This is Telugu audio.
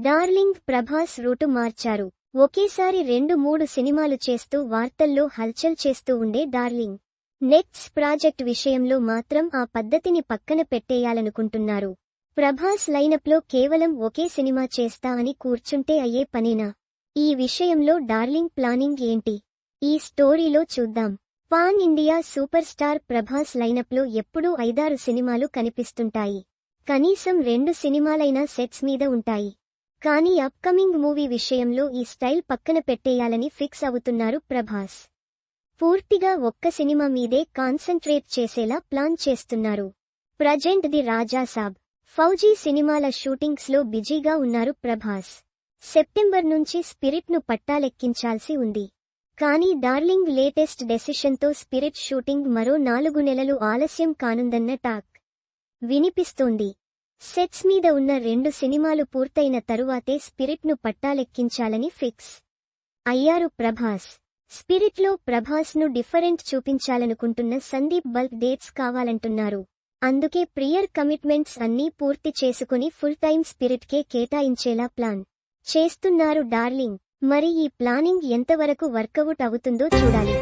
డార్లింగ్ ప్రభాస్ రూటు మార్చారు. ఒకేసారి రెండు మూడు సినిమాలు చేస్తూ వార్తల్లో హల్చల్ చేస్తూ ఉండే డార్లింగ్. నెక్స్ట్ ప్రాజెక్ట్ విషయంలో మాత్రం ఆ పద్ధతిని పక్కన పెట్టేయాలనుకుంటున్నారు. ప్రభాస్ లైనప్లో కేవలం ఒకే సినిమా చేస్తా అని కూర్చుంటే అయ్యే పనేనా? ఈ విషయంలో డార్లింగ్ ప్లానింగ్ ఏంటి? ఈ స్టోరీలో చూద్దాం. Pan India super star Prabhas లైనప్లో ఎప్పుడూ ఐదారు సినిమాలు కనిపిస్తుంటాయి. కనీసం రెండు సినిమాలైనా సెట్స్ మీద ఉంటాయి. కానీ అప్కమింగ్ మూవీ విషయంలో ఈ స్టైల్ పక్కన పెట్టేయాలని ఫిక్స్ అవుతున్నారు ప్రభాస్. పూర్తిగా ఒక్క సినిమా మీదే కాన్సంట్రేట్ చేసేలా ప్లాన్ చేస్తున్నారు. Present the Raja Saab. Fauji సినిమాల షూటింగ్స్లో బిజీగా ఉన్నారు ప్రభాస్. సెప్టెంబర్ నుంచి స్పిరిట్ను పట్టాలెక్కించాల్సి ఉంది. కానీ డార్లింగ్ లేటెస్ట్ డెసిషన్తో స్పిరిట్ షూటింగ్ మరో నాలుగు నెలలు ఆలస్యం కానుందన్న టాక్. వినిపిస్తోంది. సెట్స్ మీద ఉన్న రెండు సినిమాలు పూర్తయిన తరువాతే స్పిరిట్ను పట్టాలెక్కించాలని ఫిక్స్. అయ్యారు ప్రభాస్. స్పిరిట్లో ప్రభాస్ను డిఫరెంట్ చూపించాలనుకుంటున్న సందీప్ బల్క్ డేట్స్ కావాలంటున్నారు. అందుకే ప్రియర్ కమిట్మెంట్స్ అన్నీ పూర్తి చేసుకుని ఫుల్ టైం స్పిరిట్కే కేటాయించేలా ప్లాన్. చేస్తున్నారు డార్లింగ్. మరి ఈ ప్లానింగ్ ఎంతవరకు వర్కౌట్ అవుతుందో చూడాలి.